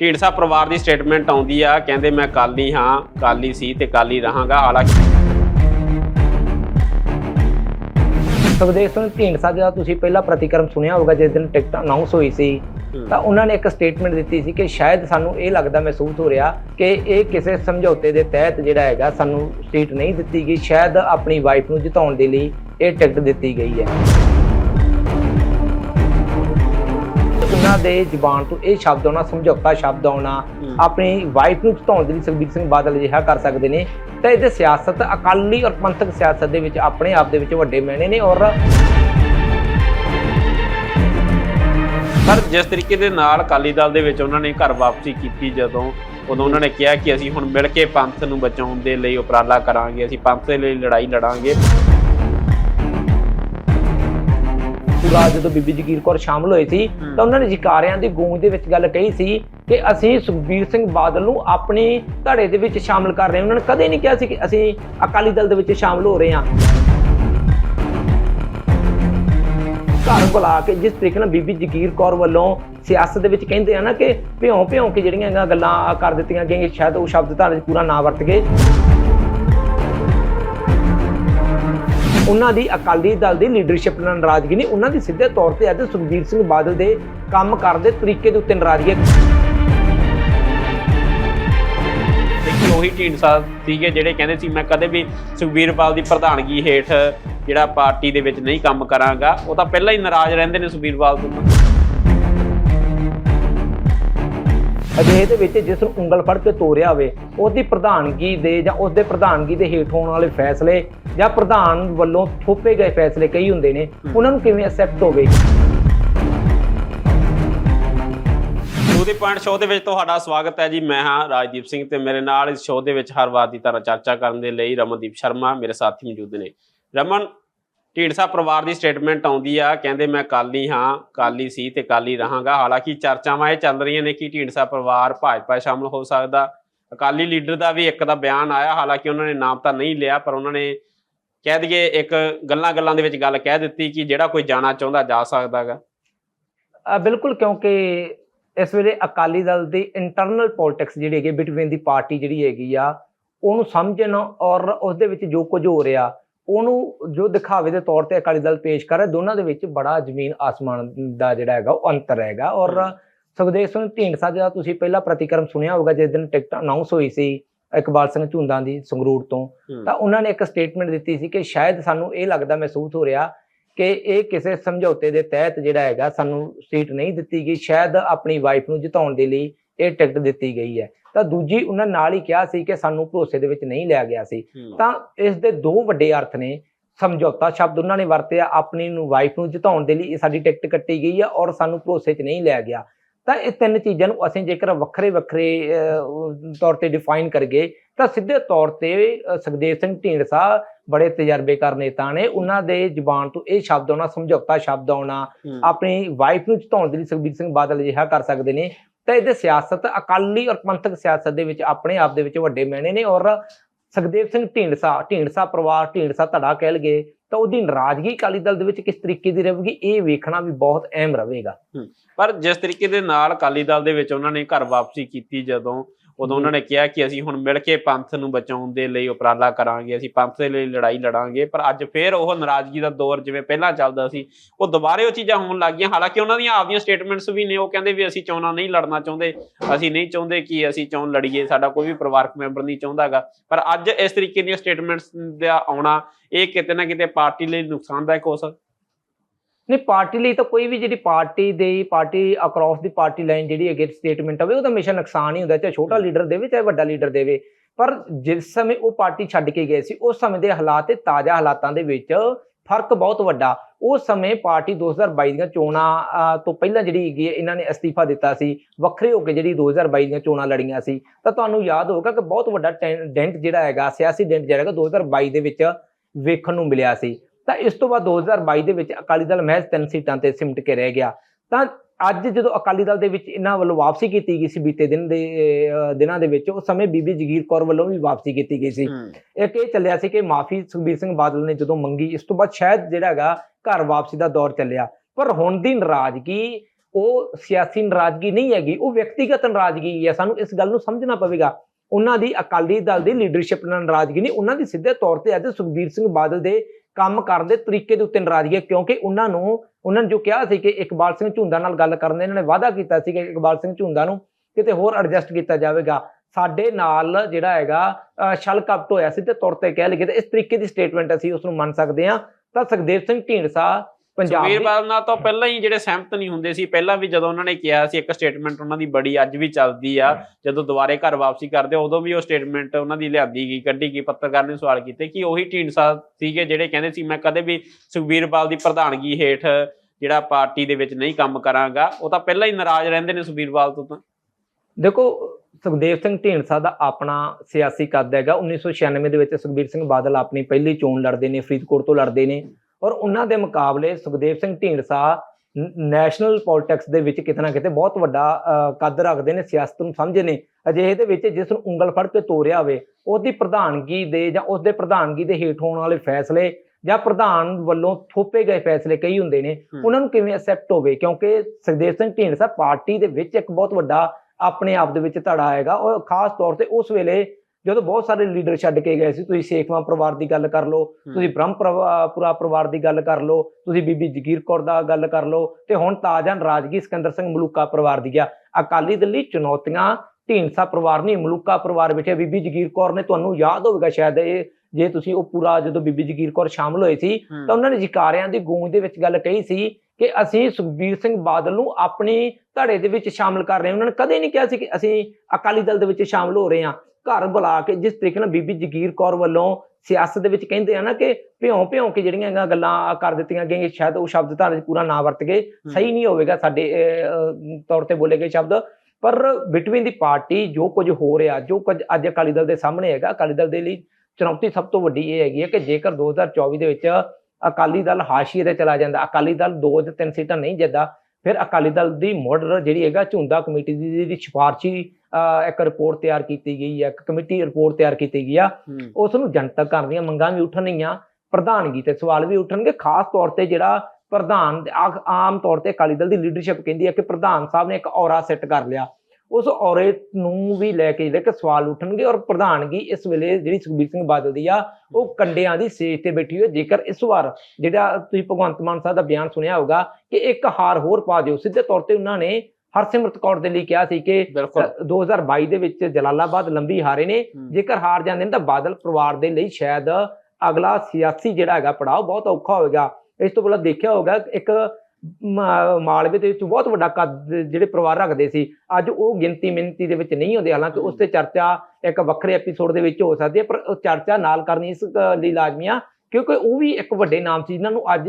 ਢੀਂਡਸਾ ਪਰਿਵਾਰ ਦੀ ਸਟੇਟਮੈਂਟ ਆਉਂਦੀ ਆ ਕਹਿੰਦੇ ਮੈਂ ਕਾਲੀ ਹਾਂ ਕਾਲੀ ਸੀ ਤੇ ਕਾਲੀ ਰਹਾਂਗਾ ਹਾਲਾਂਕਿ ਸੁਖਦੇਵ ਸਿੰਘ ਢੀਂਡਸਾ ਦਾ ਤੁਸੀਂ ਪਹਿਲਾ ਪ੍ਰਤੀਕਰਮ ਸੁਣਿਆ ਹੋਊਗਾ ਜਿਸ ਦਿਨ ਟਿਕਟ ਅਨਾਉਂਸ ਹੋਈ ਸੀ ਤਾਂ ਉਹਨਾਂ ਨੇ ਇੱਕ ਸਟੇਟਮੈਂਟ ਦਿੱਤੀ ਸੀ ਕਿ ਸ਼ਾਇਦ ਸਾਨੂੰ ਇਹ ਲੱਗਦਾ ਮਹਿਸੂਸ ਹੋ ਰਿਹਾ ਕਿ ਇਹ ਕਿਸੇ ਸਮਝੌਤੇ ਦੇ ਤਹਿਤ ਜਿਹੜਾ ਹੈਗਾ ਸਾਨੂੰ ਸੀਟ ਨਹੀਂ ਦਿੱਤੀ ਗਈ ਸ਼ਾਇਦ ਆਪਣੀ ਵਾਈਫ ਨੂੰ ਜਿਤਾਉਣ ਦੇ ਲਈ ਇਹ ਟਿਕਟ ਦਿੱਤੀ ਗਈ ਹੈ। ਉਹਨਾਂ ਦੇ ਜ਼ੁਬਾਨ ਤੋਂ ਇਹ ਸ਼ਬਦ ਆਉਣਾ ਸਮਝੌਤਾ ਸ਼ਬਦ ਆਉਣਾ ਆਪਣੀ ਵਾਈਫ ਨੂੰ ਜਿਤਾਉਣ ਦੇ ਲਈ ਸੁਖਬੀਰ ਸਿੰਘ ਬਾਦਲ ਅਜਿਹਾ ਕਰ ਸਕਦੇ ਨੇ। ਤਾਂ ਇਹਦੇ ਸਿਆਸਤ ਅਕਾਲੀ ਔਰ ਪੰਥਕ ਸਿਆਸਤ ਦੇ ਵਿੱਚ ਆਪਣੇ ਆਪ ਦੇ ਵਿੱਚ ਵੱਡੇ ਮੈਨੇ ਨੇ ਔਰ ਪਰ ਜਿਸ ਤਰੀਕੇ ਦੇ ਨਾਲ ਅਕਾਲੀ ਦਲ ਦੇ ਵਿੱਚ ਉਹਨਾਂ ਨੇ ਘਰ ਵਾਪਸੀ ਕੀਤੀ ਜਦੋਂ ਉਦੋਂ ਉਹਨਾਂ ਨੇ ਕਿਹਾ ਕਿ ਅਸੀਂ ਹੁਣ ਮਿਲ ਕੇ ਪੰਥ ਨੂੰ ਬਚਾਉਣ ਦੇ ਲਈ ਉਪਰਾਲਾ ਕਰਾਂਗੇ ਅਸੀਂ ਪੰਥ ਦੇ ਲਈ ਲੜਾਈ ਲੜਾਂਗੇ। ਪੂਰਾ ਜਦੋਂ ਬੀਬੀ ਜਗੀਰ ਕੌਰ ਸ਼ਾਮਲ ਹੋਏ ਸੀ ਤਾਂ ਉਹਨਾਂ ਨੇ ਜਕਾਰਿਆਂ ਦੀ ਗੂੰਜ ਦੇ ਵਿੱਚ ਗੱਲ ਕਹੀ ਸੀ ਕਿ ਅਸੀਂ ਸੁਖਬੀਰ ਸਿੰਘ ਬਾਦਲ ਨੂੰ ਆਪਣੀ ਧੜੇ ਦੇ ਵਿੱਚ ਸ਼ਾਮਲ ਕਰ ਰਹੇ ਹਾਂ। ਉਹਨਾਂ ਨੇ ਕਦੇ ਨਹੀਂ ਕਿਹਾ ਸੀ ਕਿ ਅਸੀਂ ਅਕਾਲੀ ਦਲ ਦੇ ਵਿੱਚ ਸ਼ਾਮਲ ਹੋ ਰਹੇ ਹਾਂ। ਘਰ ਬੁਲਾ ਕੇ ਜਿਸ ਤਰੀਕੇ ਨਾਲ ਬੀਬੀ ਜਗੀਰ ਕੌਰ ਵੱਲੋਂ ਸਿਆਸਤ ਦੇ ਵਿੱਚ ਕਹਿੰਦੇ ਆ ਨਾ ਕਿ ਭਿਉਂ ਭਿਉਂ ਕੇ ਜਿਹੜੀਆਂ ਗੱਲਾਂ ਕਰ ਦਿੱਤੀਆਂ ਗਈਆਂ ਸ਼ਾਇਦ ਉਹ ਸ਼ਬਦ ਤਾਂ ਪੂਰਾ ਨਾ ਵਰਤ ਗਏ ਉਹਨਾਂ ਦੀ ਅਕਾਲੀ ਦਲ ਦੀ ਲੀਡਰਸ਼ਿਪ ਨਾਲ ਨਾਰਾਜ਼ਗੀ ਨਹੀਂ ਉਹਨਾਂ ਦੀ ਸਿੱਧੇ ਤੌਰ ਤੇ ਅੱਜ ਸੁਖਬੀਰ ਸਿੰਘ ਬਾਦਲ ਦੇ ਕੰਮ ਕਰਨ ਦੇ ਤਰੀਕੇ ਦੇ ਉੱਤੇ ਨਾਰਾਜ਼ਗੀ ਹੈ। ਲੇਕਿਨ ਉਹੀ ਢੀਂਡਸਾ ਸੀਗੇ ਜਿਹੜੇ ਕਹਿੰਦੇ ਸੀ ਮੈਂ ਕਦੇ ਵੀ ਸੁਖਬੀਰ ਬਾਲ ਦੀ ਪ੍ਰਧਾਨਗੀ ਹੇਠ ਜਿਹੜਾ ਪਾਰਟੀ ਦੇ ਵਿੱਚ ਨਹੀਂ ਕੰਮ ਕਰਾਂਗਾ ਉਹ ਤਾਂ ਪਹਿਲਾਂ ਹੀ ਨਾਰਾਜ਼ ਰਹਿੰਦੇ ਨੇ ਸੁਖਬੀਰ ਬਾਲ ਤੋਂ। ਅਜਿਹੇ ਦੇ ਵਿੱਚ ਜਿਸ ਨੂੰ ਉਂਗਲ ਫੜ ਕੇ ਤੋਰਿਆ ਹੋਵੇ ਉਹਦੀ ਪ੍ਰਧਾਨਗੀ ਦੇ ਜਾਂ ਉਸ ਦੇ ਪ੍ਰਧਾਨਗੀ ਦੇ ਹੇਠ ਹੋਣ ਵਾਲੇ ਫੈਸਲੇ ਜਾਂ ਪ੍ਰਧਾਨ ਵੱਲੋਂ ਥੋਪੇ ਗਏ ਫੈਸਲੇ ਕਈ ਹੁੰਦੇ ਨੇ ਉਹਨਾਂ ਨੂੰ ਕਿਵੇਂ ਅਸੈਪਟ ਹੋਵੇ? ਉਹਦੇ ਪੁਆਇੰਟ ਸ਼ੋਅ ਦੇ ਵਿੱਚ ਤੁਹਾਡਾ ਸਵਾਗਤ ਹੈ ਜੀ। ਮੈਂ ਹਾਂ ਰਾਜਦੀਪ ਸਿੰਘ ਤੇ ਮੇਰੇ ਨਾਲ ਇਸ ਸ਼ੋਅ ਦੇ ਵਿੱਚ ਹਰ ਵਾਰ ਦੀ ਤਰ੍ਹਾਂ ਚਰਚਾ ਕਰਨ ਦੇ ਲਈ ਰਮਨਦੀਪ ਸ਼ਰਮਾ ਮੇਰੇ ਸਾਥੀ ਮੌਜੂਦ ਨੇ। ਰਮਨ ਢੀਂਡਸਾ ਪਰਿਵਾਰ ਦੀ ਸਟੇਟਮੈਂਟ ਆਉਂਦੀ ਆ ਕਹਿੰਦੇ ਮੈਂ ਕਾਲੀ ਹਾਂ ਕਾਲੀ ਸੀ ਤੇ ਕਾਲੀ ਰਹਾਂਗਾ। ਹਾਲਾਂਕਿ ਚਰਚਾਵਾਂ ਇਹ ਚੱਲ ਰਹੀਆਂ ਨੇ ਕਿ ਢੀਂਡਸਾ ਪਰਿਵਾਰ ਭਾਜਪਾ ਸ਼ਾਮਲ ਹੋ ਸਕਦਾ। ਅਕਾਲੀ ਲੀਡਰ ਦਾ ਵੀ ਇੱਕ ਦਾ ਬਿਆਨ ਆਇਆ ਹਾਲਾਂਕਿ ਉਹਨਾਂ ਨੇ ਨਾਮ ਤਾਂ ਨਹੀਂ ਲਿਆ ਪਰ ਉਹਨਾਂ ਨੇ ਕਹਿ ਦਈਏ ਇੱਕ ਗੱਲਾਂ ਗੱਲਾਂ ਦੇ ਵਿੱਚ ਗੱਲ ਕਹਿ ਦਿੱਤੀ ਕਿ ਜਿਹੜਾ ਕੋਈ ਜਾਣਾ ਚਾਹੁੰਦਾ ਜਾ ਸਕਦਾਗਾ ਅ, ਬਿਲਕੁਲ ਕਿਉਂਕਿ ਇਸ ਵੇਲੇ ਅਕਾਲੀ ਦਲ ਦੀ ਇੰਟਰਨਲ ਪੋਲਿਟਿਕਸ ਜਿਹੜੀ ਹੈਗੀ ਬਿਟਵੀਨ ਦੀ ਪਾਰਟੀ ਜਿਹੜੀ ਹੈਗੀ ਆ ਉਹਨੂੰ ਸਮਝਣ ਔਰ ਉਸ ਦੇ ਵਿੱਚ ਜੋ ਕੁਝ ਹੋ ਰਿਹਾ ਉਹਨੂੰ ਜੋ ਦਿਖਾਵੇ ਦੇ ਤੌਰ ਤੇ ਅਕਾਲੀ ਦਲ ਪੇਸ਼ ਕਰ ਰਿਹਾ ਦੋਨਾਂ ਦੇ ਵਿੱਚ ਬੜਾ ਜ਼ਮੀਨ ਆਸਮਾਨ ਦਾ ਜਿਹੜਾ ਹੈਗਾ ਉਹ ਅੰਤਰ ਹੈਗਾ ਔਰ। ਸੁਖਦੇਵ ਸਿੰਘ ਢੀਂਡਸਾ ਦਾ ਤੁਸੀਂ ਪਹਿਲਾ ਪ੍ਰਤੀਕਰਮ ਸੁਣਿਆ ਹੋਊਗਾ ਜਿਸ ਦਿਨ ਟਿਕਟ ਅਨਾਉਂਸ ਹੋਈ ਸੀ ਇਕਬਾਲ ਸਿੰਘ ਝੁੰਦਾਂ ਦੀ ਸੰਗਰੂਰ ਤੋਂ। ਤਾਂ ਉਹਨਾਂ ਨੇ ਇੱਕ ਸਟੇਟਮੈਂਟ ਦਿੱਤੀ ਸੀ ਕਿ ਸ਼ਾਇਦ ਸਾਨੂੰ ਇਹ ਲੱਗਦਾ ਮਹਿਸੂਸ ਹੋ ਰਿਹਾ ਕਿ ਇਹ ਕਿਸੇ ਸਮਝੌਤੇ ਦੇ ਤਹਿਤ ਜਿਹੜਾ ਹੈਗਾ ਸਾਨੂੰ ਸੀਟ ਨਹੀਂ ਦਿੱਤੀ ਗਈ ਸ਼ਾਇਦ ਆਪਣੀ ਵਾਈਫ ਨੂੰ ਜਿਤਾਉਣ ਦੇ ਲਈ ਇਹ ਟਿਕਟ ਦਿੱਤੀ ਗਈ ਹੈ। ਤਾਂ ਦੂਜੀ ਉਹਨਾਂ ਨਾਲ ਹੀ ਕਿਹਾ ਸੀ ਕਿ ਸਾਨੂੰ ਭਰੋਸੇ ਦੇ ਵਿੱਚ ਨਹੀਂ ਲਿਆ ਗਿਆ ਸੀ। ਤਾਂ ਇਸ ਦੇ ਦੋ ਵੱਡੇ ਅਰਥ ਨੇ। ਸਮਝੌਤਾ ਸ਼ਬਦ ਉਹਨਾਂ ਨੇ ਵਰਤਿਆ ਆਪਣੀ ਨੂੰ ਵਾਈਫ ਨੂੰ ਜਿਤਾਉਣ ਦੇ ਲਈ ਇਹ ਸਾਡੀ ਟਿਕਟ ਕੱਟੀ ਗਈ ਹੈ ਔਰ ਸਾਨੂੰ ਭਰੋਸੇ 'ਚ ਨਹੀਂ ਲਿਆ ਗਿਆ। ਤਾਂ ਇਹ ਤਿੰਨ ਚੀਜ਼ਾਂ ਨੂੰ ਅਸੀਂ ਜੇਕਰ ਵੱਖਰੇ ਵੱਖਰੇ ਤੌਰ ਤੇ ਡਿਫਾਈਨ ਕਰਗੇ ਤਾਂ ਸਿੱਧੇ ਤੌਰ ਤੇ ਸੁਖਦੇਵ ਸਿੰਘ ਢੀਂਡਸਾ ਬੜੇ ਤਜਰਬੇਕਾਰ ਨੇਤਾ ਨੇ। ਉਹਨਾਂ ਦੇ ਜ਼ੁਬਾਨ ਤੋਂ ਇਹ ਸ਼ਬਦ ਆਉਣਾ ਸਮਝੌਤਾ ਸ਼ਬਦ ਆਉਣਾ ਆਪਣੀ ਵਾਈਫ ਨੂੰ ਜਿਤਾਉਣ ਦੇ ਲਈ ਸੁਖਬੀਰ ਸਿੰਘ ਬਾਦਲ ਅਜਿਹਾ ਕਰ ਸਕਦੇ ਨੇ। ਤਾਂ ਇਹਦੇ ਸਿਆਸਤ ਅਕਾਲੀ ਔਰ ਪੰਥਕ ਸਿਆਸਤ ਦੇ ਵਿੱਚ ਆਪਣੇ ਆਪ ਦੇ ਵਿੱਚ ਵੱਡੇ ਮੈਨੇ ਨੇ ਔਰ ਸੁਖਦੇਵ ਸਿੰਘ ਢੀਂਡਸਾ ਢੀਂਡਸਾ ਪਰਿਵਾਰ, ਢੀਂਡਸਾ ਧੜਾ ਕਹਿ ਲਗੇ ਤਾਂ ਉਹਦੀ ਨਾਰਾਜ਼ਗੀ ਅਕਾਲੀ ਦਲ ਦੇ ਵਿੱਚ ਕਿਸ ਤਰੀਕੇ ਦੀ ਰਹੇਗੀ, ਇਹ ਵੇਖਣਾ ਵੀ ਬਹੁਤ ਅਹਿਮ ਰਹੇਗਾ। ਪਰ ਜਿਸ ਤਰੀਕੇ ਦੇ ਨਾਲ ਅਕਾਲੀ ਦਲ ਦੇ ਵਿੱਚ ਉਹਨਾਂ ਨੇ ਘਰ ਵਾਪਸੀ ਕੀਤੀ ਜਦੋਂ ਉਦੋਂ ਉਹਨਾਂ ਨੇ ਕਿਹਾ ਕਿ ਅਸੀਂ ਹੁਣ ਮਿਲ ਕੇ ਪੰਥ ਨੂੰ ਬਚਾਉਣ ਦੇ ਲਈ ਉਪਰਾਲਾ ਕਰਾਂਗੇ ਅਸੀਂ ਪੰਥ ਦੇ ਲਈ ਲੜਾਈ ਲੜਾਂਗੇ ਪਰ ਅੱਜ ਫੇਰ ਉਹ ਨਾਰਾਜ਼ਗੀ ਦਾ ਦੌਰ ਜਿਵੇਂ ਪਹਿਲਾਂ ਚੱਲਦਾ ਸੀ ਉਹ ਦੁਬਾਰੇ ਉਹ ਚੀਜ਼ਾਂ ਹੋਣ ਲੱਗ ਗਈਆਂ। ਹਾਲਾਂਕਿ ਉਹਨਾਂ ਦੀਆਂ ਆਪਦੀਆਂ ਸਟੇਟਮੈਂਟਸ ਵੀ ਨੇ ਉਹ ਕਹਿੰਦੇ ਵੀ ਅਸੀਂ ਚੋਣਾਂ ਨਹੀਂ ਲੜਨਾ ਚਾਹੁੰਦੇ ਅਸੀਂ ਨਹੀਂ ਚਾਹੁੰਦੇ ਕਿ ਅਸੀਂ ਚੋਣ ਲੜੀਏ ਸਾਡਾ ਕੋਈ ਵੀ ਪਰਿਵਾਰਕ ਮੈਂਬਰ ਨਹੀਂ ਚਾਹੁੰਦਾਗਾ ਪਰ ਅੱਜ ਇਸ ਤਰੀਕੇ ਦੀਆਂ ਸਟੇਟਮੈਂਟਸ ਦਾ ਆਉਣਾ ਇਹ ਕਿਤੇ ਨਾ ਕਿਤੇ ਪਾਰਟੀ ਲਈ ਨੁਕਸਾਨਦਾਇਕ ਹੋ ਸਕਦਾ ਨਹੀਂ ਪਾਰਟੀ ਲਈ ਤਾਂ ਕੋਈ ਵੀ ਜਿਹੜੀ ਪਾਰਟੀ ਦੇ ਪਾਰਟੀ ਅਕ੍ਰੋਸ ਦੀ ਪਾਰਟੀ ਲਾਈਨ ਜਿਹੜੀ ਹੈਗੀ ਸਟੇਟਮੈਂਟ ਹੋਵੇ ਉਹ ਤਾਂ ਹਮੇਸ਼ਾ ਨੁਕਸਾਨ ਹੀ ਹੁੰਦਾ ਚਾਹੇ ਛੋਟਾ ਲੀਡਰ ਦੇਵੇ ਚਾਹੇ ਵੱਡਾ ਲੀਡਰ ਦੇਵੇ। ਪਰ ਜਿਸ ਸਮੇਂ ਉਹ ਪਾਰਟੀ ਛੱਡ ਕੇ ਗਏ ਸੀ ਉਸ ਸਮੇਂ ਦੇ ਹਾਲਾਤ ਤੇ ਤਾਜ਼ਾ ਹਾਲਾਤਾਂ ਦੇ ਵਿੱਚ ਫ਼ਰਕ ਬਹੁਤ ਵੱਡਾ। ਉਸ ਸਮੇਂ ਪਾਰਟੀ 2022 ਦੀਆਂ ਚੋਣਾਂ ਤੋਂ ਪਹਿਲਾਂ ਜਿਹੜੀ ਹੈਗੀ ਹੈ, ਇਹਨਾਂ ਨੇ ਅਸਤੀਫਾ ਦਿੱਤਾ ਸੀ। ਵੱਖਰੇ ਹੋ ਕੇ ਜਿਹੜੀ 2022 ਦੀਆਂ ਚੋਣਾਂ ਲੜੀਆਂ ਸੀ। ਤਾਂ ਤੁਹਾਨੂੰ ਯਾਦ ਹੋਊਗਾ ਕਿ ਬਹੁਤ ਵੱਡਾ ਡੈਂਟ ਜਿਹੜਾ ਹੈਗਾ ਸਿਆਸੀ ਡੈਂਟ ਜਿਹੜਾ ਹੈਗਾ 2022 ਦੇ ਵਿੱਚ ਵੇਖਣ ਨੂੰ ਮਿਲਿਆ ਸੀ। ਤਾਂ ਇਸ ਤੋਂ ਬਾਅਦ 2022 ਦੇ ਵਿੱਚ ਅਕਾਲੀ ਦਲ ਮਹਿਜ਼ ਤਿੰਨ ਸੀਟਾਂ ਤੇ ਸਿਮਟ ਕੇ ਰਹਿ ਗਿਆ। ਤਾਂ ਅੱਜ ਜਦੋਂ ਅਕਾਲੀ ਦਲ ਦੇ ਵਿੱਚ ਇਹਨਾਂ ਵੱਲੋਂ ਵਾਪਸੀ ਕੀਤੀ ਗਈ ਸੀ ਬੀਤੇ ਦਿਨ ਦੇ ਦਿਨਾਂ ਦੇ ਵਿੱਚ ਉਸ ਸਮੇਂ ਬੀਬੀ ਜਗੀਰ ਕੌਰ ਵੱਲੋਂ ਵੀ ਵਾਪਸੀ ਕੀਤੀ ਗਈ ਸੀ। ਇੱਕ ਇਹ ਚੱਲਿਆ ਸੀ ਕਿ ਮਾਫੀ ਸੁਖਬੀਰ ਸਿੰਘ ਬਾਦਲ ਨੇ ਜਦੋਂ ਮੰਗੀ ਇਸ ਤੋਂ ਬਾਅਦ ਸ਼ਾਇਦ ਜਿਹੜਾ ਹੈਗਾ ਘਰ ਵਾਪਸੀ ਦਾ ਦੌਰ ਚੱਲਿਆ। ਪਰ ਹੁਣ ਦੀ ਨਾਰਾਜ਼ਗੀ ਉਹ ਸਿਆਸੀ ਨਾਰਾਜ਼ਗੀ ਨਹੀਂ ਹੈਗੀ ਉਹ ਵਿਅਕਤੀਗਤ ਨਾਰਾਜ਼ਗੀ ਹੈ ਸਾਨੂੰ ਇਸ ਗੱਲ ਨੂੰ ਸਮਝਣਾ ਪਵੇਗਾ। ਉਹਨਾਂ ਦੀ ਅਕਾਲੀ ਦਲ ਦੀ ਲੀਡਰਸ਼ਿਪ ਨਾਲ ਨਾਰਾਜ਼ਗੀ ਨਹੀਂ ਉਹਨਾਂ ਦੀ ਸਿੱਧੇ ਤੌਰ ਤੇ ਅੱਜ ਸੁਖਬੀਰ ਸਿੰਘ ਬਾਦਲ ਦੇ ਕੰਮ ਕਰਨ ਦੇ ਤਰੀਕੇ ਦੇ ਉੱਤੇ ਨਾਰਾਜ਼ਗੀ ਹੈ ਕਿਉਂਕਿ ਉਹਨਾਂ ਨੂੰ, ਉਹਨਾਂ ਨੇ ਜੋ ਕਿਹਾ ਸੀ ਕਿ ਇਕਬਾਲ ਸਿੰਘ ਝੁੰਦਾ ਨਾਲ ਗੱਲ ਕਰਨ ਦੇ, ਇਹਨਾਂ ਨੇ ਵਾਅਦਾ ਕੀਤਾ ਸੀ ਕਿ ਇਕਬਾਲ ਸਿੰਘ ਝੁੰਦਾ ਨੂੰ ਕਿਤੇ ਹੋਰ ਐਡਜਸਟ ਕੀਤਾ ਜਾਵੇਗਾ। ਸਾਡੇ ਨਾਲ ਜਿਹੜਾ ਹੈਗਾ ਛਲ ਕਪਟ ਹੋਇਆ ਸੀ ਤੇ ਤੌਰ ਤੇ ਕਹਿ ਲਈਏ ਤੇ ਇਸ ਤਰੀਕੇ ਦੀ ਸਟੇਟਮੈਂਟ ਅਸੀਂ ਉਸ ਨੂੰ ਮੰਨ ਸਕਦੇ ਹਾਂ। ਤਾਂ ਸੁਖਦੇਵ ਸਿੰਘ ਢੀਂਡਸਾ ਪੰਜਾਬ ਸੁਖਬੀਰ ਦੀ। ਬਾਦਲ ਨਾਲ ਤਾਂ ਪਹਿਲਾਂ ਹੀ ਜਿਹੜੇ ਸਹਿਮਤ ਨਹੀਂ ਹੁੰਦੇ ਸੀ ਪਹਿਲਾਂ ਵੀ ਜਦੋਂ ਉਹਨਾਂ ਨੇ ਕਿਹਾ ਸੀ ਇੱਕ ਸਟੇਟਮੈਂਟ ਉਹਨਾਂ ਦੀ ਬੜੀ ਅੱਜ ਵੀ ਚੱਲਦੀ ਆ ਜਦੋਂ ਦੁਬਾਰੇ ਘਰ ਵਾਪਸੀ ਕਰਦੇ ਉਦੋਂ ਵੀ ਉਹ ਸਟੇਟਮੈਂਟ ਉਹਨਾਂ ਦੀ ਲਿਆਂਦੀ ਗਈ ਕੱਢੀ ਗਈ ਪੱਤਰਕਾਰ ਨੇ ਸਵਾਲ ਕੀਤੇ ਕਿ ਉਹੀ ਢੀਂਡਸਾ ਸੀਗੇ ਜਿਹੜੇ ਕਹਿੰਦੇ ਸੀ ਮੈਂ ਕਦੇ ਵੀ ਸੁਖਬੀਰ ਬਾਦਲ ਦੀ ਪ੍ਰਧਾਨਗੀ ਹੇਠ ਜਿਹੜਾ ਪਾਰਟੀ ਦੇ ਵਿੱਚ ਨਹੀਂ ਕੰਮ ਕਰਾਂਗਾ ਉਹ ਤਾਂ ਪਹਿਲਾਂ ਹੀ ਨਾਰਾਜ਼ ਰਹਿੰਦੇ ਨੇ ਸੁਖਬੀਰ ਬਾਦਲ ਤੋਂ ਤਾਂ। ਦੇਖੋ ਸੁਖਦੇਵ ਸਿੰਘ ਢੀਂਡਸਾ ਦਾ ਆਪਣਾ ਸਿਆਸੀ ਕੱਦ ਹੈਗਾ 1996 ਦੇ ਵਿੱਚ ਸੁਖਬੀਰ ਸਿੰਘ ਬਾਦਲ ਆਪਣੀ ਪਹਿਲੀ ਚੋਣ ਲੜਦੇ ਨੇ ਫਰੀਦਕੋਟ ਤੋਂ ਲੜਦੇ ਨੇ। ਔਰ ਉਹਨਾਂ ਦੇ ਮੁਕਾਬਲੇ ਸੁਖਦੇਵ ਸਿੰਘ ਢੀਂਡਸਾ ਨੈਸ਼ਨਲ ਪੋਲਿਟਿਕਸ ਦੇ ਵਿੱਚ ਕਿਤੇ ਨਾ ਕਿਤੇ ਬਹੁਤ ਵੱਡਾ ਕੱਦ ਰੱਖਦੇ ਨੇ ਸਿਆਸਤ ਨੂੰ ਸਮਝਦੇ ਨੇ। ਅਜਿਹੇ ਦੇ ਵਿੱਚ ਜਿਸ ਨੂੰ ਉਂਗਲ ਫੜ ਕੇ ਤੋਰਿਆ ਹੋਵੇ ਉਹਦੀ ਪ੍ਰਧਾਨਗੀ ਦੇ ਜਾਂ ਉਸ ਦੇ ਪ੍ਰਧਾਨਗੀ ਦੇ ਹੇਠ ਹੋਣ ਵਾਲੇ ਫੈਸਲੇ ਜਾਂ ਪ੍ਰਧਾਨ ਵੱਲੋਂ ਥੋਪੇ ਗਏ ਫੈਸਲੇ ਕਈ ਹੁੰਦੇ ਨੇ। ਉਹਨਾਂ ਨੂੰ ਕਿਵੇਂ ਅਸੈਪਟ ਹੋਵੇ? ਕਿਉਂਕਿ ਸੁਖਦੇਵ ਸਿੰਘ ਢੀਂਡਸਾ ਪਾਰਟੀ ਦੇ ਵਿੱਚ ਇੱਕ ਬਹੁਤ ਵੱਡਾ ਆਪਣੇ ਆਪ ਦੇ ਵਿੱਚ ਧੜਾ ਹੈਗਾ। ਔਰ ਖਾਸ ਤੌਰ ਤੇ ਉਸ ਵੇਲੇ ਜਦੋਂ ਬਹੁਤ ਸਾਰੇ ਲੀਡਰ ਛੱਡ ਕੇ ਗਏ ਸੀ ਤੁਸੀਂ ਸੇਖਵਾਂ ਪਰਿਵਾਰ ਦੀ ਗੱਲ ਕਰ ਲਓ ਤੁਸੀਂ ਬ੍ਰਹਮਪੁਰਾ ਪਰਿਵਾਰ ਦੀ ਗੱਲ ਕਰ ਲਓ ਤੁਸੀਂ ਬੀਬੀ ਜਗੀਰ ਕੌਰ ਦਾ ਗੱਲ ਕਰ ਲਓ ਤੇ ਹੁਣ ਤਾਜਾ ਨਾਰਾਜ਼ਗੀ ਸਿਕੰਦਰ ਸਿੰਘ ਮਲੂਕਾ ਪਰਿਵਾਰ ਦੀ ਆ। ਅਕਾਲੀ ਦਲ ਲਈ ਚੁਣੌਤੀਆਂ ਢੀਂਡਸਾ ਪਰਿਵਾਰ ਨਹੀਂ ਮਲੂਕਾ ਪਰਿਵਾਰ ਬੈਠੇ ਬੀਬੀ ਜਗੀਰ ਕੌਰ ਨੇ ਤੁਹਾਨੂੰ ਯਾਦ ਹੋਵੇਗਾ ਸ਼ਾਇਦ ਇਹ ਜੇ ਤੁਸੀਂ ਉਹ ਪੂਰਾ ਜਦੋਂ ਬੀਬੀ ਜਗੀਰ ਕੌਰ ਸ਼ਾਮਲ ਹੋਏ ਸੀ ਤਾਂ ਉਹਨਾਂ ਨੇ ਜਕਾਰਿਆਂ ਦੀ ਗੂੰਜ ਦੇ ਵਿੱਚ ਗੱਲ ਕਹੀ ਸੀ ਕਿ ਅਸੀਂ ਸੁਖਬੀਰ ਸਿੰਘ ਬਾਦਲ ਨੂੰ ਆਪਣੀ ਧੜੇ ਦੇ ਵਿੱਚ ਸ਼ਾਮਲ ਕਰ ਰਹੇ ਹਾਂ। ਉਹਨਾਂ ਨੇ ਕਦੇ ਨਹੀਂ ਕਿਹਾ ਸੀ ਕਿ ਅਸੀਂ ਅਕਾਲੀ ਦਲ ਦੇ ਵਿੱਚ ਸ਼ਾਮਲ ਹੋ ਰਹੇ ਹਾਂ। ਘਰ ਬੁਲਾ ਕੇ ਜਿਸ ਤਰੀਕੇ ਨਾਲ ਬੀਬੀ ਜਗੀਰ ਕੌਰ ਵੱਲੋਂ ਸਿਆਸਤ ਦੇ ਵਿੱਚ ਕਹਿੰਦੇ ਆ ਨਾ ਕਿ ਭਿਉਂ ਭਿਉਂ ਕੇ ਜਿਹੜੀਆਂ ਹੈਗੀਆਂ ਗੱਲਾਂ ਕਰ ਦਿੱਤੀਆਂ ਗਈਆਂ ਸ਼ਾਇਦ ਉਹ ਸ਼ਬਦ ਤਾਂ ਪੂਰਾ ਨਾ ਵਰਤ ਗਏ ਸਹੀ ਨਹੀਂ ਹੋਵੇਗਾ ਸਾਡੇ ਤੌਰ ਤੇ ਬੋਲੇ ਗਏ ਸ਼ਬਦ। ਪਰ ਬਿਟਵੀਨ ਦੀ ਪਾਰਟੀ ਜੋ ਕੁਝ ਹੋ ਰਿਹਾ ਜੋ ਕੁਝ ਅੱਜ ਅਕਾਲੀ ਦਲ ਦੇ ਸਾਹਮਣੇ ਹੈਗਾ ਅਕਾਲੀ ਦਲ ਦੇ ਲਈ ਚੁਣੌਤੀ ਸਭ ਤੋਂ ਵੱਡੀ ਇਹ ਹੈਗੀ ਹੈ ਕਿ ਜੇਕਰ 2024 ਦੇ ਵਿੱਚ ਅਕਾਲੀ ਦਲ ਹਾਸ਼ੀਏ ਤੇ ਚਲਾ ਜਾਂਦਾ ਅਕਾਲੀ ਦਲ ਦੋ ਜਾਂ ਤਿੰਨ ਸੀਟਾਂ ਨਹੀਂ ਜਿੱਤਦਾ ਫਿਰ ਅਕਾਲੀ ਦਲ ਦੀ ਮੋਡਰ ਜਿਹੜੀ ਹੈਗਾ ਝੁੰਦਾ ਕਮੇਟੀ ਦੀ ਜਿਹੜੀ ਸਿਫਾਰਸ਼ੀ ਇੱਕ ਰਿਪੋਰਟ ਤਿਆਰ ਕੀਤੀ ਗਈ ਹੈ ਇੱਕ ਕਮੇਟੀ ਰਿਪੋਰਟ ਤਿਆਰ ਕੀਤੀ ਗਈ ਆ। ਉਸ ਨੂੰ ਜਨਤਕ ਕਰਨ ਦੀਆਂ ਮੰਗਾਂ ਵੀ ਉੱਠਣਗੀਆਂ ਪ੍ਰਧਾਨਗੀ ਤੇ ਸਵਾਲ ਵੀ ਉੱਠਣਗੇ। ਖਾਸ ਤੌਰ ਤੇ ਜਿਹੜਾ ਪ੍ਰਧਾਨ ਆਮ ਤੌਰ ਤੇ ਅਕਾਲੀ ਦਲ ਦੀ ਲੀਡਰਸ਼ਿਪ ਕਹਿੰਦੀ ਹੈ ਕਿ ਪ੍ਰਧਾਨ ਸਾਹਿਬ ਨੇ ਇੱਕ ਔਰਾ ਸੈੱਟ ਕਰ ਲਿਆ। ਉਸ ਔਰੇ ਨੂੰ ਵੀ ਲੈ ਕੇ ਜਿਹੜੇ ਕਿ ਸਵਾਲ ਉੱਠਣਗੇ ਔਰ ਪ੍ਰਧਾਨਗੀ ਇਸ ਵੇਲੇ ਜਿਹੜੀ ਸੁਖਬੀਰ ਸਿੰਘ ਬਾਦਲ ਦੀ ਆ ਉਹ ਕੰਡਿਆਂ ਦੀ ਸੇਜ ਤੇ ਬੈਠੀ ਹੋਈ ਹੈ। ਜੇਕਰ ਇਸ ਵਾਰ ਜਿਹੜਾ ਤੁਸੀਂ ਭਗਵੰਤ ਮਾਨ ਸਾਹਿਬ ਦਾ ਬਿਆਨ ਸੁਣਿਆ ਹੋਊਗਾ ਕਿ ਇੱਕ ਹਾਰ ਹੋਰ ਪਾ ਦਿਓ ਸਿੱਧੇ ਤੌਰ ਤੇ ਉਹਨਾਂ ਨੇ ਹਰਸਿਮਰਤ ਕੌਰ ਦੇ ਲਈ ਕਿਹਾ ਸੀ ਕਿ ਬਿਲਕੁਲ। 2022 ਦੇ ਵਿੱਚ ਜਲਾਲਾਬਾਦ ਲੰਬੀ ਹਾਰੇ ਨੇ। ਜੇਕਰ ਹਾਰ ਜਾਂਦੇ ਨੇ ਤਾਂ ਬਾਦਲ ਪਰਿਵਾਰ ਦੇ ਲਈ ਸ਼ਾਇਦ ਅਗਲਾ ਸਿਆਸੀ ਜਿਹੜਾ ਹੈਗਾ ਪੜਾਅ ਬਹੁਤ ਔਖਾ ਹੋਵੇਗਾ ਇਸ ਤੋਂ ਪਹਿਲਾਂ ਦੇਖਿਆ ਹੋਗਾ ਇੱਕ ਮਾਲਵੇ ਦੇ ਵਿੱਚ ਬਹੁਤ ਵੱਡਾ ਕੱਦ ਜਿਹੜੇ ਪਰਿਵਾਰ ਰੱਖਦੇ ਸੀ। ਅੱਜ ਉਹ ਗਿਣਤੀ ਮਿੰਤੀ ਦੇ ਵਿੱਚ ਨਹੀਂ ਹੁੰਦੇ ਹਾਲਾਂਕਿ ਉਸ ਤੇ ਚਰਚਾ ਇੱਕ ਵੱਖਰੇ ਐਪੀਸੋਡ ਦੇ ਵਿੱਚ ਹੋ ਸਕਦੀ ਹੈ ਪਰ ਉਹ ਚਰਚਾ ਨਾਲ ਕਰਨੀ ਇਸ ਲਈ ਲਾਜ਼ਮੀ ਆ। ਕਿਉਂਕਿ ਉਹ ਵੀ ਇੱਕ ਵੱਡੇ ਨਾਮ ਸੀ ਜਿਨ੍ਹਾਂ ਨੂੰ ਅੱਜ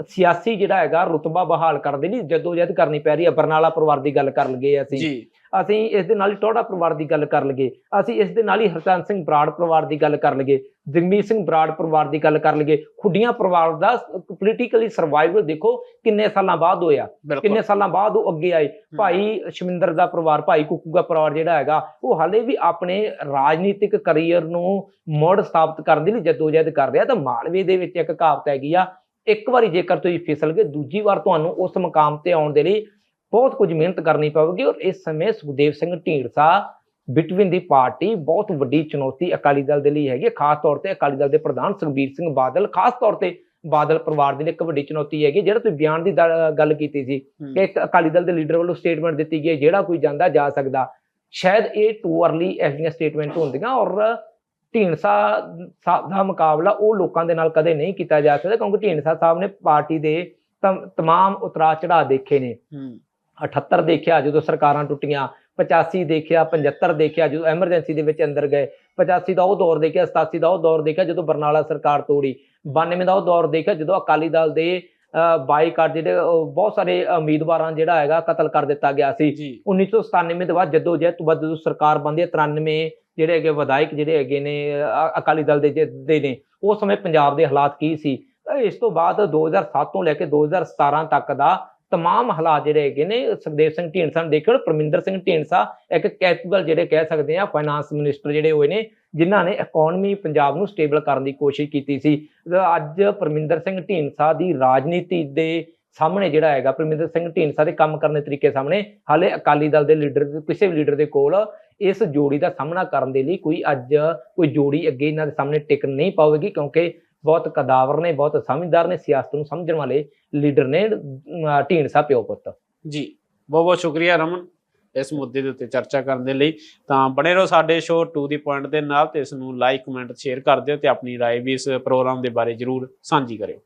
ਸਿਆਸੀ ਜਿਹੜਾ ਹੈਗਾ ਰੁਤਬਾ ਬਹਾਲ ਕਰਨ ਦੇ ਲਈ ਜਦੋਜਹਿਦ ਕਰਨੀ ਪੈ ਰਹੀ ਹੈ ਬਰਨਾਲਾ ਪਰਿਵਾਰ ਦੀ ਗੱਲ ਕਰ ਲਈਏ ਅਸੀਂ। ਅਸੀਂ ਇਸ ਦੇ ਨਾਲ ਹੀ ਟੋੜਾ ਪਰਿਵਾਰ ਦੀ ਗੱਲ ਕਰ ਲਈਏ। ਅਸੀਂ ਇਸ ਦੇ ਨਾਲ ਹੀ ਹਰਚੰਦ ਸਿੰਘ ਬਰਾੜ ਪਰਿਵਾਰ ਦੀ ਗੱਲ ਕਰ ਲਈਏ ਜਗਮੀਤ ਸਿੰਘ ਬਰਾੜ ਪਰਿਵਾਰ ਦੀ ਗੱਲ ਕਰ ਲਈਏ। ਖੁੱਡੀਆਂ ਪਰਿਵਾਰ ਦਾ ਪੋਲੀਟੀਕਲੀ ਸਰਵਾਈਵਲ ਦੇਖੋ ਕਿੰਨੇ ਸਾਲਾਂ ਬਾਅਦ ਹੋਇਆ। ਕਿੰਨੇ ਸਾਲਾਂ ਬਾਅਦ ਉਹ ਅੱਗੇ ਆਏ। ਭਾਈ ਸ਼ਮਿੰਦਰ ਦਾ ਪਰਿਵਾਰ ਭਾਈ ਕੁੱਕੂ ਦਾ ਪਰਿਵਾਰ ਜਿਹੜਾ ਹੈਗਾ ਉਹ ਹਾਲੇ ਵੀ ਆਪਣੇ ਰਾਜਨੀਤਿਕ ਕੈਰੀਅਰ ਨੂੰ ਮੁੜ ਸਥਾਪਿਤ ਕਰਨ ਦੇ ਲਈ ਜਦੋਜਹਿਦ ਕਰ ਰਿਹਾ। ਤਾਂ ਮਾਲਵੇ ਦੇ ਵਿੱਚ ਇੱਕ ਕਹਾਵਤ ਹੈਗੀ ਆ ਇੱਕ ਵਾਰੀ ਜੇਕਰ ਤੁਸੀਂ ਫਿਸਲ ਗਏ ਦੂਜੀ ਵਾਰ ਤੁਹਾਨੂੰ ਉਸ ਮਕਾਮ ਤੇ ਆਉਣ ਦੇ ਲਈ ਬਹੁਤ ਕੁਝ ਮਿਹਨਤ ਕਰਨੀ ਪਵੇਗੀ ਔਰ ਇਸ ਸਮੇਂ ਸੁਖਦੇਵ ਸਿੰਘ ਢੀਂਡਸਾ ਬਿਟਵੀਨ ਦੀ ਪਾਰਟੀ ਬਹੁਤ ਵੱਡੀ ਚੁਣੌਤੀ ਅਕਾਲੀ ਦਲ ਦੇ ਲਈ ਹੈਗੀ ਹੈ। ਖਾਸ ਤੌਰ ਤੇ ਅਕਾਲੀ ਦਲ ਦੇ ਪ੍ਰਧਾਨ ਸੁਖਬੀਰ ਸਿੰਘ ਬਾਦਲ ਖਾਸ ਤੌਰ ਤੇ ਬਾਦਲ ਪਰਿਵਾਰ ਦੇ ਲਈ ਇੱਕ ਵੱਡੀ ਚੁਣੌਤੀ ਹੈਗੀ ਜਿਹੜਾ ਤੁਸੀਂ ਬਿਆਨ ਦੀ ਗੱਲ ਕੀਤੀ ਸੀ। ਕਿ ਇੱਕ ਅਕਾਲੀ ਦਲ ਦੇ ਲੀਡਰ ਵੱਲੋਂ ਸਟੇਟਮੈਂਟ ਦਿੱਤੀ ਗਈ ਹੈ ਜਿਹੜਾ ਕੋਈ ਜਾਂਦਾ ਜਾ ਸਕਦਾ। ਸ਼ਾਇਦ ਇਹ ਟੂ ਅਰਲੀ ਇਸ ਦੀਆਂ ਸਟੇਟਮੈਂਟ ਹੁੰਦੀਆਂ ਔਰ ਢੀਂਡਸਾ ਸਾਹਿਬ ਦਾ ਮੁਕਾਬਲਾ ਉਹ ਲੋਕਾਂ ਦੇ ਨਾਲ ਕਦੇ ਨਹੀਂ ਕੀਤਾ ਜਾ ਸਕਦਾ ਕਿਉਂਕਿ ਢੀਂਡਸਾ ਸਾਹਿਬ ਨੇ ਪਾਰਟੀ ਦੇ ਤਮ- ਤਮਾਮ ਉਤਰਾ ਚੜਾ ਦੇਖੇ ਨੇ। ਹੂੰ। 78 ਦੇਖਿਆ ਜਦੋਂ ਸਰਕਾਰਾਂ ਟੁੱਟੀਆਂ 85 ਦੇਖਿਆ 75 ਦੇਖਿਆ ਜਦੋਂ ਐਮਰਜੈਂਸੀ ਦੇ ਵਿੱਚ ਅੰਦਰ ਗਏ 85 ਦਾ ਉਹ ਦੌਰ ਦੇਖਿਆ 87 ਦਾ ਉਹ ਦੌਰ ਦੇਖਿਆ ਜਦੋਂ ਬਰਨਾਲਾ ਸਰਕਾਰ ਤੋੜੀ 92 ਦਾ ਉਹ ਦੌਰ ਦੇਖਿਆ ਜਦੋਂ ਅਕਾਲੀ ਦਲ ਦੇ ਬਾਈਕਾਟ ਜਿਹੜੇ ਬਹੁਤ ਸਾਰੇ ਉਮੀਦਵਾਰਾਂ ਜਿਹੜਾ ਹੈਗਾ ਕਤਲ ਕਰ ਦਿੱਤਾ ਗਿਆ ਸੀ। ਜੀ। 1997 ਦੇ ਬਾਅਦ ਜਦੋਂ ਜਹਿਦ ਤੋਂ ਬਾਅਦ ਜਦੋਂ ਸਰਕਾਰ ਬਣਦੀ ਹੈ 93 ਜਿਹੜੇ ਹੈਗੇ ਵਿਧਾਇਕ ਜਿਹੜੇ ਹੈਗੇ ਨੇ ਅਕਾਲੀ ਦਲ ਦੇ ਦੇ ਨੇ ਉਸ ਸਮੇਂ ਪੰਜਾਬ ਦੇ ਹਾਲਾਤ ਕੀ ਸੀ? ਇਸ ਤੋਂ ਬਾਅਦ 2007 ਤੋਂ ਲੈ ਕੇ 2017 ਤੱਕ ਦਾ ਤਮਾਮ ਹਾਲਾਤ ਜਿਹੜੇ ਹੈਗੇ ਨੇ, ਸੁਖਦੇਵ ਸਿੰਘ ਢੀਂਡਸਾ ਨੂੰ ਦੇਖਿਓ, ਪਰਮਿੰਦਰ ਸਿੰਘ ਢੀਂਡਸਾ ਇੱਕ ਕੈਪੇਬਲ ਜਿਹੜੇ ਕਹਿ ਸਕਦੇ ਆ ਫਾਈਨਾਂਸ ਮਿਨਿਸਟਰ ਜਿਹੜੇ ਹੋਏ ਨੇ, ਜਿਨ੍ਹਾਂ ਨੇ ਇਕਨੋਮੀ ਪੰਜਾਬ ਨੂੰ ਸਟੇਬਲ ਕਰਨ ਦੀ ਕੋਸ਼ਿਸ਼ ਕੀਤੀ ਸੀ। ਅੱਜ ਪਰਮਿੰਦਰ ਸਿੰਘ ਢੀਂਡਸਾ ਦੀ ਰਾਜਨੀਤੀ ਦੇ ਸਾਹਮਣੇ ਜਿਹੜਾ ਹੈਗਾ, ਪਰਮਿੰਦਰ ਸਿੰਘ ਢੀਂਡਸਾ ਦੇ ਕੰਮ ਕਰਨ ਦੇ ਤਰੀਕੇ ਸਾਹਮਣੇ, ਹਾਲੇ ਅਕਾਲੀ ਦਲ ਦੇ ਲੀਡਰ ਕਿਸੇ ਵੀ ਲੀਡਰ ਦੇ ਕੋਲ ਇਸ ਜੋੜੀ ਦਾ ਸਾਹਮਣਾ ਕਰਨ ਦੇ ਲਈ ਕੋਈ ਅੱਜ ਕੋਈ ਜੋੜੀ ਅੱਗੇ ਇਹਨਾਂ ਦੇ ਸਾਹਮਣੇ ਟਿਕ ਨਹੀਂ ਪਾਵੇਗੀ ਕਿਉਂਕਿ ਬਹੁਤ ਕਦਾਵਰ ਨੇ ਬਹੁਤ ਸਮਝਦਾਰ ਨੇ ਸਿਆਸਤ ਨੂੰ ਸਮਝਣ ਵਾਲੇ ਲੀਡਰ ਨੇ ਅਮ, ਢੀਂਡਸਾ ਪਿਓ ਪੁੱਤ ਜੀ ਬਹੁਤ ਬਹੁਤ ਸ਼ੁਕਰੀਆ ਰਮਨ ਇਸ ਮੁੱਦੇ ਦੇ ਉੱਤੇ ਚਰਚਾ ਕਰਨ ਦੇ ਲਈ ਤਾਂ ਬਣੇ ਰਹੋ ਸਾਡੇ ਸ਼ੋਅ ਟੂ ਦੀ ਪੁਆਇੰਟ ਦੇ ਨਾਲ ਤੇ ਇਸ ਨੂੰ ਲਾਈਕ ਕਮੈਂਟ ਸ਼ੇਅਰ ਕਰ ਦਿਓ ਤੇ ਆਪਣੀ رائے ਵੀ ਇਸ ਪ੍ਰੋਗਰਾਮ ਦੇ ਬਾਰੇ ਜਰੂਰ ਸਾਂਝੀ ਕਰਿਓ